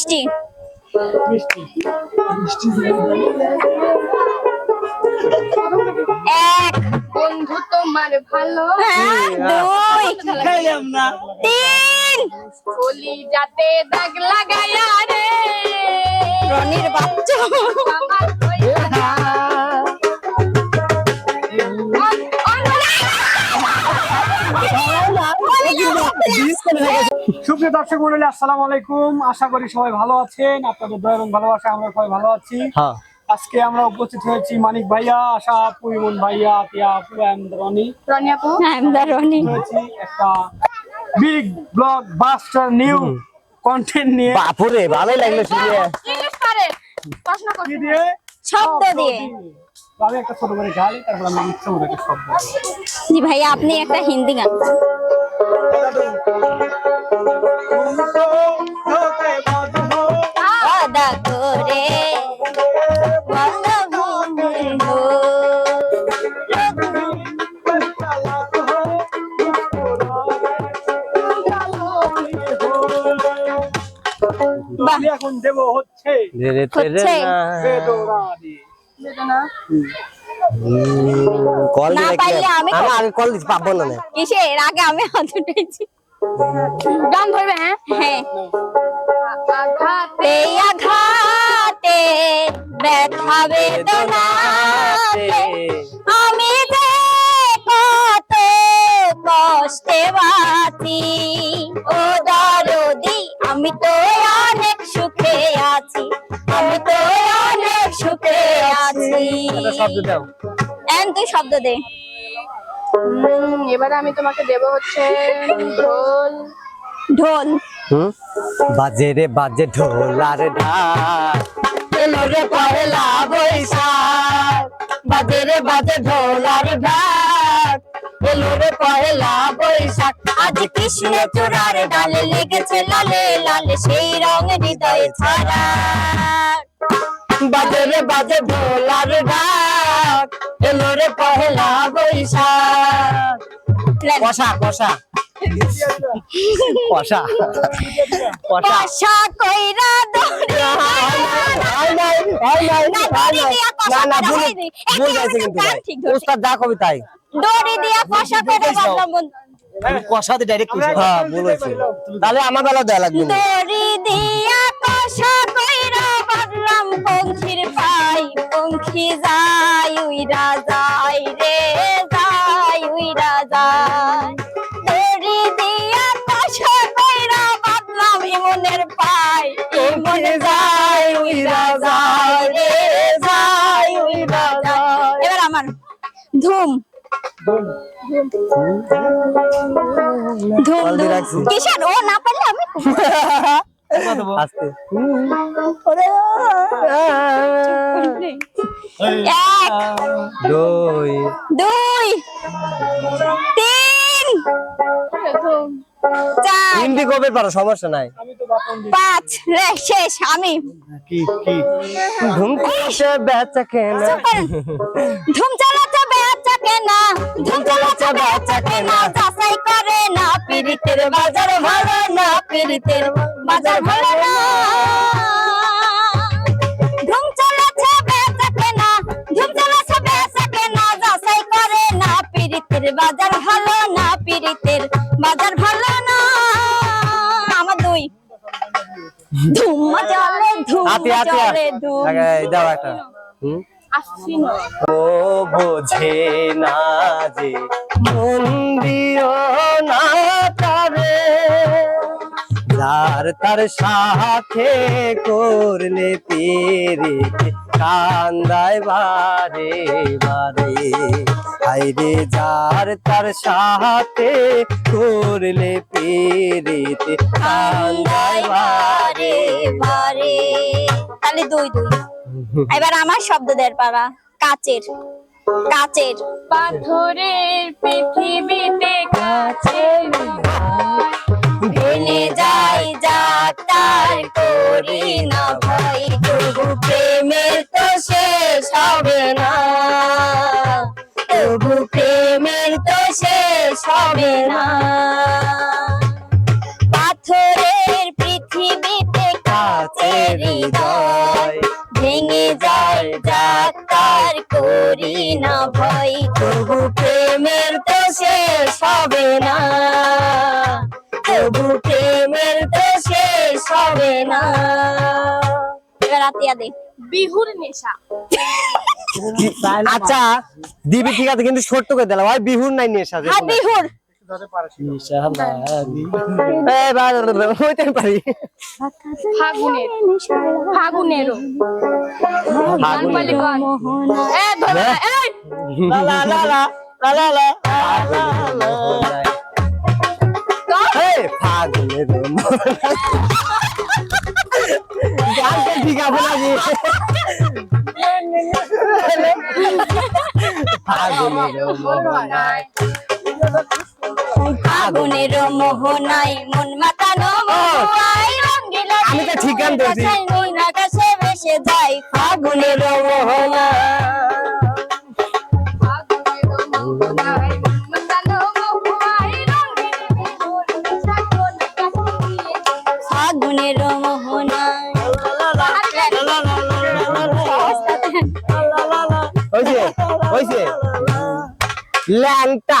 মিষ্টি। মিষ্টি এক। বন্ধু তোমার ভালো। হ্যাঁ, দুই। খাইলাম না। তিন। বলি যাতে দাগ লাগায়া রে। রনির বাচ্চা। আমার হইয়া সুপ্রিয় দর্শক মন্ডলী আসসালামু আলাইকুম। আশা করি সবাই ভালো আছেন। আপনাদের দয়া এবং ভালোবাসা আমরা সবাই ভালো আছি। হ্যাঁ। আজকে আমরা উপস্থিত হয়েছি মানিক ভাইয়া আশা আপু ইমন ভাইয়া তিয়া আপু রনি। রনি আপু। রনি। একটা big blog buster new content নিয়ে। বাপুরে ভালোই লাগল শুনে। ইংলিশ পারে। প্রশ্ন কি দিয়ে? শব্দ দিয়ে। আমি একটা ছোট করে গালি তারপর আমি ইচ্ছা মতো একটা শব্দ জি ভাইয়া আপনি একটা হিন্দি গান। এখন দেব হচ্ছে ধীরে ধীরে না। বেদনা? দিয়ে বেদনা কল না পাইলে আমি আগে কল দিছি পাবো না না। কিসের? আগে আমি হাত উঠেছি গান ধরবে হ্যাঁ? হ্যাঁ। আঘাতে আঘাতে ব্যথা বেদনাতে আমি যে কত কষ্টে বাঁচি। ও দরদি আমি তো একটা শব্দ দাও। এন তুই শব্দ দে। এবারে আমি তোমাকে দেব হচ্ছে ঢোল। ঢোল। বাজে রে বাজে ঢোলার ঢাক। এলো রে পহেলা বৈশাখ। বাজে রে বাজে ঢোলার ঢাক। এলো রে পহেলা বৈশাখ। আজ কৃষ্ণ চূড়ার ডালে লেগেছে লালে লালে সেই রং হৃদয়ে ছাড়া। বাজে রে বাজে ঢোলার ঢাক এলো রে পহেলা বৈশাখ। কষা কষা। কইরা হয় নাই, হয় নাই, না, হয় না, ভুল- ভুল কিন্তু। উস্তাদ যা কবি তাই। দড়ি দিয়া কষা করে। বাদলাম। কষাতে ডাইরেক্ট হ্যাঁ বলেছে। তাহলে আমার বেলা দেয়া লাগবে দড়ি দিয়া কষা কইরা বাদলাম পঙ্খির পাই পঙ্খি যায় উইরা যায় রে যায় উইরা যায়। দড়ি দিয়া কষা কইরা বাদলাম ইমনের পাই ইমন যায় উইরা যায় রে যায় উইরা যায়। এবার আমার ধুম। ধুম কল দিয়ে ধুম। ও না পারলে আমি আস্তে এক দুই। দুই তিন। চার। হিন্দি কবে পারো? সমস্যা নাই। পাঁচ। রে শেষ আমি। কি কি? ঘুম বেচা কেনা। ধুম বেচা কেনা ধুম চালাতে বেচা কেনা যাচাই করে না পিরিতের বাজার ভালো না পিরিতের বাজার ভালো না। না বাজার ভালো না পিরিতের বাজার ভালো না। আমার দুই। ধুম চলে ধুম চলে ধুম দাও একটা। হুম? আসছি না ও বোঝে না যে মন দিও না তারে যার তার সাথে করলে পেরে কান্দায় বারে বারে। হাইরে যার তার সাথে করলে পেরে কান্দায় বারে। বারে। তাহলে দুই দুই। এবার আমার শব্দ দের পারা কাচের। কাচের। পাথরের পৃথিবীতে কাছে ভেঙে যায় যাত্রার করি না ভয় তবু প্রেমের তো শেষ হবে না। তবু প্রেমের তো শেষ হবে না। পাথরের পৃথিবীতে নাচে হৃদয় যাত্রার করি না ভয়। তবু প্রেমের তো শেষ হবে না। তবু প্রেমের তো শেষ হবে না। এবার আতিয়া দে বিহুর নেশা। আচ্ছা দিবি ঠিক আছে কিন্তু ছোট্ট করে দিলাম। ওই বিহুর নাই নিয়ে সাথে ধরে হইতে পারি। ফাগুনের ফাগুনেরও লা ফাগুনের আগুনের মোহনাই মন মাতানো আমি তো ঠিক গান ধরছি। আকাশে ভেসে যাই ফাগুনের মোহনা ফাগুনের মোহনা ল্যাংটা।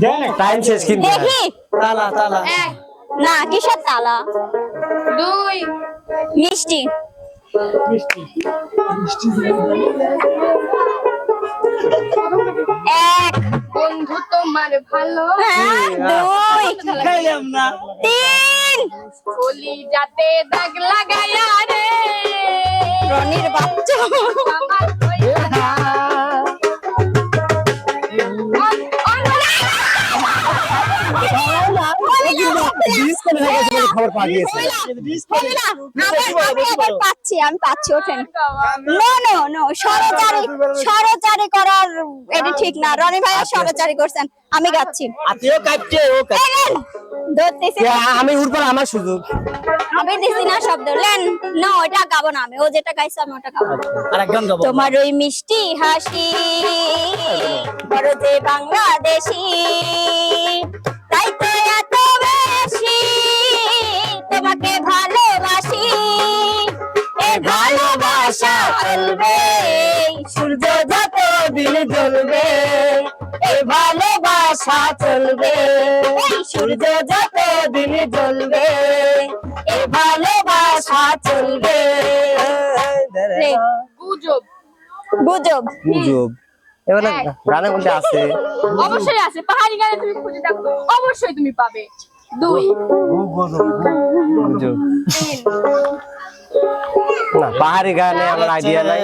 দেন টাইম শেষ কিন্তু। দেখি। তালা তালা। এক না কিসের তালা? দুই। মিষ্টি। মিষ্টি। এক। বন্ধু তোমার ভালো। হ্যাঁ, দুই। খাইলাম না। তিন। বলি যাতে দাগ লাগায়া রে। রনির বাচ্চা। খবর পাওয়া গিয়েছে। আমি পাচ্ছি আমি পাচ্ছি ওঠেন। নো নো নো সরচারি সরচারি করার এটা ঠিক না। রনি ভাইয়া সরচারি করছেন আমি গাচ্ছি। আত্মীয় কাটছে ও কাটছে ধরতেছি। আমি উঠবার আমার সুযোগ। আমি দিছি না শব্দ লেন না ওটা গাবো না আমি ও যেটা গাইছে আমি ওটা গাবো। আর একজন গাবো। তোমার ওই মিষ্টি হাসি বড় যে বাংলাদেশি তাই তো এত চলবে সূর্য যত দিন জ্বলবে এই ভালোবাসা চলবে। সূর্য যত দিন জ্বলবে এই ভালোবাসা চলবে। গুজব। গুজব। গুজব। এবার গানের মধ্যে আছে। অবশ্যই আছে পাহাড়ি গানে তুমি খুঁজে দেখো অবশ্যই তুমি পাবে। দুই। গুজব। না পাহাড়ি গানে আমার আইডিয়া নাই।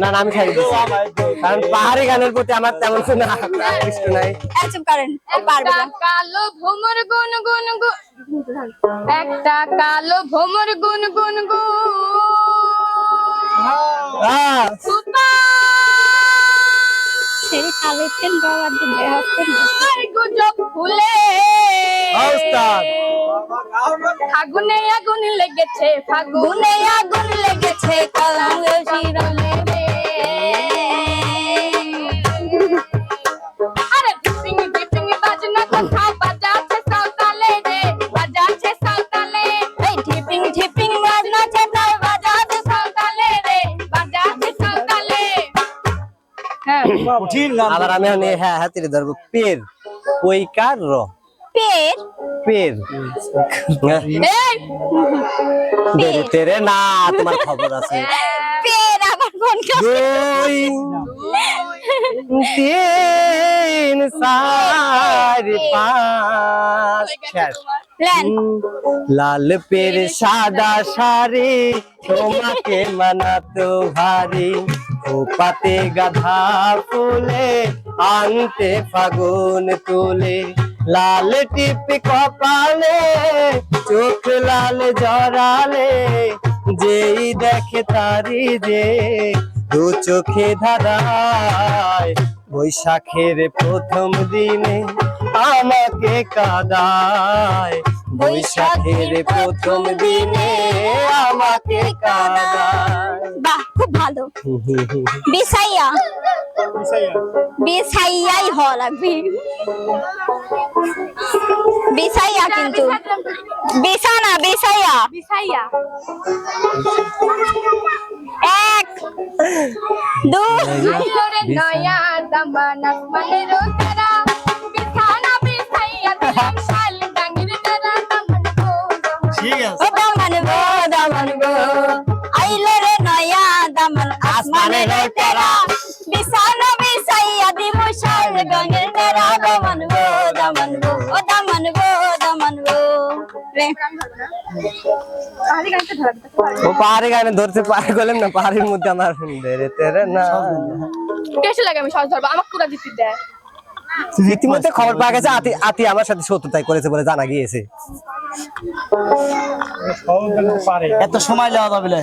না না আমি খাই কারণ পাহাড়ি গানের প্রতি আমার তেমন কোনো আকৃষ্ট নাই। একটা কালো ভোমর গুন গুন গুন একটা কালো ভ্রমর গুন গুন গুন সেই কালেকশন বাবা দিলে গুজব ভুলে ফাগুনে আগুন লেগেছে ফাগুনে আগুন লেগেছে কলঙ্গ শিরলে রে আবার আমি এখন হ্যাঁ হাতিরে ধরবো। পের। পৈকার র। পের? পের। এই দেরে তেরে না তোমার খবর আছে। পের আবার কোন কাছে দুই তিন চার পাঁচ লাল পের সাদা শাড়ি তোমাকে মানাতো ভারী। ও গাধা ফুলে, আনতে ফাগুন তুলে। লাল টিপি কপালে, চোখ লাল জড়ালে, যেই দেখে তারি যে দু চোখে ধারায় বৈশাখের প্রথম দিনে আমাকে কাদায়। বৈশাখের প্রথম দিনে আমাকে কাদায়। খুব ভালো। বিছাইয়া বিছাইয়াই হওয়া লাগবে। বিছাইয়া কিন্তু। বিছানা বিছাইয়া বিছাইয়া এক দুই আইলো রে নয়া দামান আসমানের তারা বিছানা বিছাইয়া শাল ডাঙ্গির তারা দামান গো ও আসমানের তেরা। বিছানা বিছাইয়া দিমু শাল গঙ্গের তেরা দামান গো দামান গো ও দামান গো দামান গো। রে। আরে গানটা ধরা দিতে ও পাহাড়ে গানে ধরতে পারে গেলাম না পাহাড়ের মধ্যে আমার দেরে তেরে না। কেসে লাগে আমি সহজ ধরবো আমাকে পুরা দিতে দেয়। ইতিমধ্যে খবর পাওয়া গেছে আতি আতি আমার সাথে শত্রুতাই করেছে বলে জানা গিয়েছে। এত সময় নেওয়া যাবে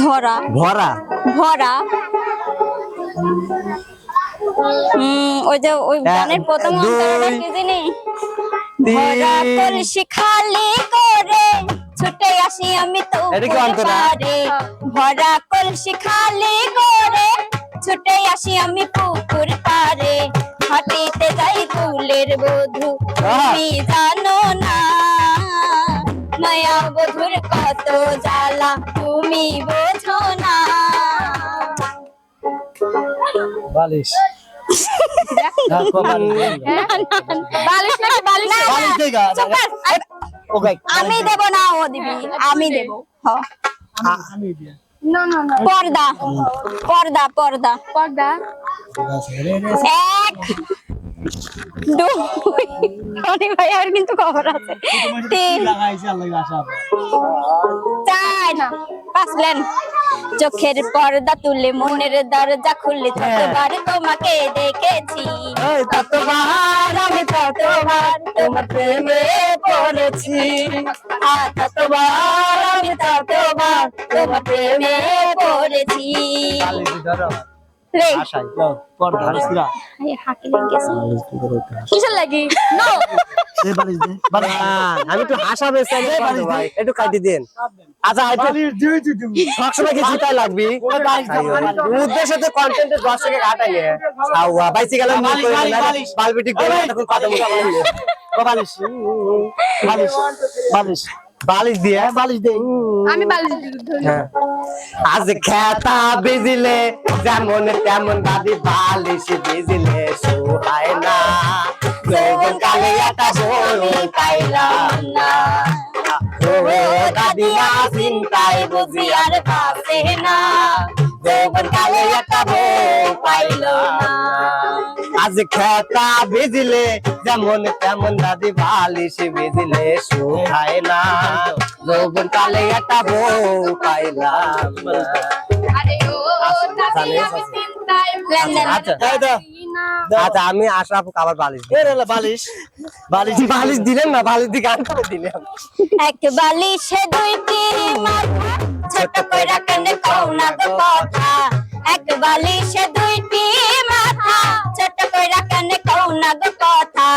ধরা। ভরা। ভরা। হুম ওই যে ওই গানের প্রথম দুই, কি জানি? ভরা তিন কলসি খালি করে ছুটে আসি আমি তো পারে ভরা কলসি খালি করে ছুটে আসি আমি পুকুর পারে হাঁটিতে যাই ফুলের বধু তুমি জানো না। মায়া বধুর কত জ্বালা তুমি বোঝো না। বালিশ। নাকি আমি দেব না ও দিবি। আমি দেব। পর্দা। পর্দা পর্দা। পর্দা। এক। দুই টনি ভাই আর কিন্তু খবর আছে। তিন। চোখের পর্দা তুলে মনের দরজা খুলে ততবার তোমাকে দেখেছি। ততবার আমি ততবার তোমার প্রেমে পড়েছি। আর ততবার আমি ততবার তোমার প্রেমে পড়েছি। আশাই এই হাঁকি লেগেছে কিসের লাগি? নো আমি একটু হাসা বেশ ভাই একটু কাটি দেন আচ্ছা সবসময় কি জিতাই লাগবি? উদ্দেশ্য তো কন্টেন্টের দর্শকে ঘাটাই। বালবিটি কথা বালিশ। বালিশ। বালিশ। বালিশ দিয়ে হ্যাঁ, বালিশ দে আমি বালিশ ধরি হ্যাঁ। আজ খেতা বিজলে যেমন তেমন দাদি বালিশ বিজলে সুহায় না। যৌবন কালে একটা বড় পাইলাম না। ও দাদি চিন্তায় বুঝি আর পাশে না। যৌবন কালে একটা বউ পাইল না। আজ খেতা বিজলে যেমন তেমন দাদি বালিশ বিজলে সুখায় না। যৌবন কালে একটা বউ পাইলাম। না। আরে ও দাদি জানিস আমি আছে। আচ্ছা। আচ্ছা আমি আশরাফ আবার বালিশ দিই। বালিশ। বালিশ বালিশ দিলেন না? বালিশ দিয়ে গান করে দিলাম এক বালিশে দুইটি মাথা ছোট কইরা কেনে কও না গো কথা। এক বালিশে দুইটি মাথা না গো কথা।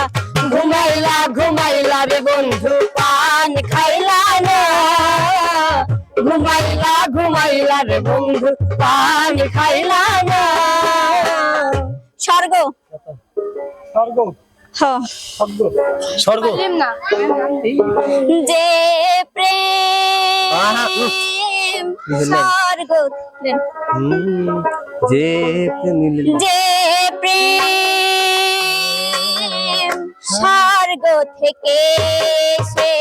ঘুমাইলা ঘুমাইলা রে বন্ধু পান খাইলা না। ঘুমাইলা ঘুমাইলা রে বন্ধু পান খাইলা না। স্বর্গ। স্বর্গ। স্বর্গ। যে প্রেম স্বর্গ। যে প্রেমিল যে থেকে সে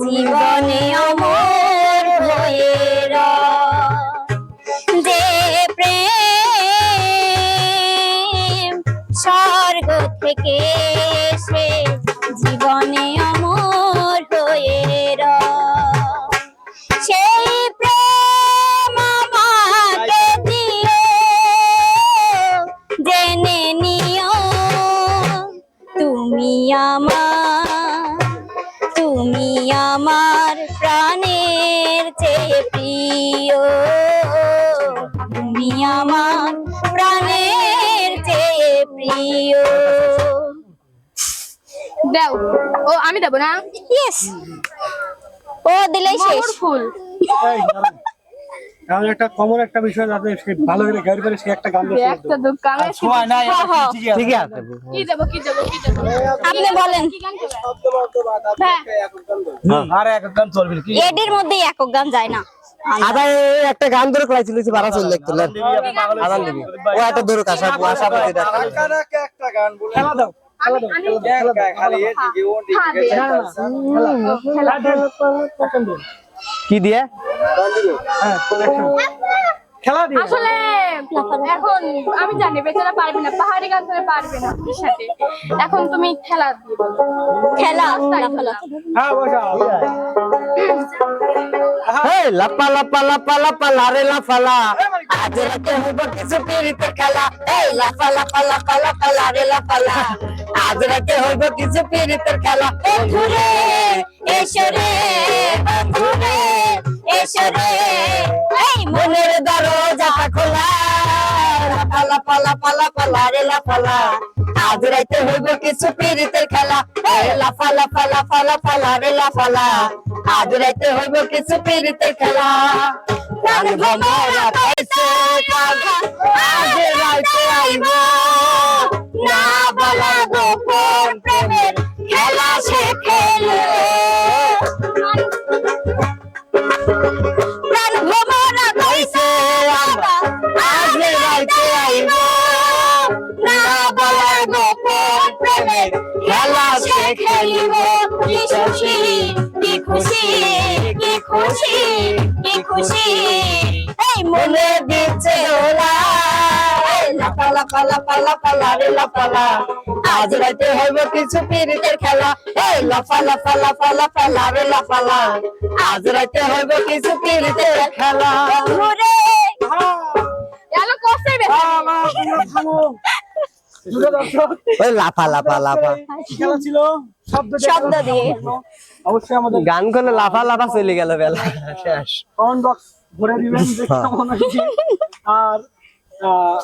জীবনে অমর হয়ে। যে প্রেম স্বর্গ থেকে সে জীবনে অমর হয়ে। সেই প্রেম তুমি আমার প্রাণের চেয়ে প্রিয়। তুমি আমার প্রাণের চেয়ে প্রিয়। দাও। ও আমি দেবো না? ইয়েস ও দিলেই শেষ। ফুল। তাহলে একটা কমন একটা বিষয় যাতে সে ভালো করে গাড়ি করে সে একটা গান একটা। ঠিকই আছে। কি দেবো কি দেবো কি দেবো? আপনি বলেন। কি গান করবে? আর এক গান চলবে কি এডির মধ্যে একক গান যায় না। একটা গান ধরে কলাইছিল যে বারা চলে লাগতো না আদান দিবি ও একটা ধরে কাশা আশা পাতি খেলা দাও আমি আমি খেলা দেন কি দিয়ে? হ্যাঁ। খেলা দিন আসলে এখন আমি জানি বেচারা পারবে না পাহাড়ি গান ধরে পারবে না ওর সাথে। এখন তুমি খেলা দিয়ে বলো। খেলা। হ্যাঁ বসা। এই লাপা লাপা লাপা লাপা লারে লাফালা আজ রাতে হইব কিছু পিরিতে খেলা। এই লাপা লাপা লাপা লাপা লারে লাফালা আজ রাতে হইব কিছু পিরিতের খেলা। বন্ধুরে এসো রে বন্ধুরে রে। এই মনের দরজা খোলা। পালা পালা পালা লাপা লারে লাফালা আজ রাইতে হইব কিছু পিরিতের খেলা। লাফা লাফা লাফা লাফা লারে লাফালা আজ রাইতে হইব কিছু পিরিতের খেলা। আজ রাইতে আইব খুশি? কি খুশি? এই মনে দিচ্ছে ওলা এই লাপা লাপা লাপা লাপা লারে লাপালা আজ রাতে হইব কিছু পিরিতের খেলা। এই লাফা লাফা লাফা লাফা লারে লাপালা আজ রাতে হইব কিছু পিরিতের খেলা। ঘুরে। এলো বেশি ওই লাফা লাফা লাফা। খেলা ছিল? শব্দ দিয়ে। অবশ্যই আমাদের গান করলে লাফা লাফা চলে গেল বেলা। শেষ। কমেন্ট বক্স ভরে দিবেন আর আহ,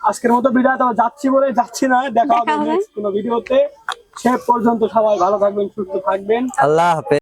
আজকের মতো বিদায় তো যাচ্ছি বলে যাচ্ছি না দেখা হবে দেখা হবে। নেক্সট কোনো ভিডিওতে। সে পর্যন্ত সবাই ভালো থাকবেন সুস্থ থাকবেন। আল্লাহ হাফেজ।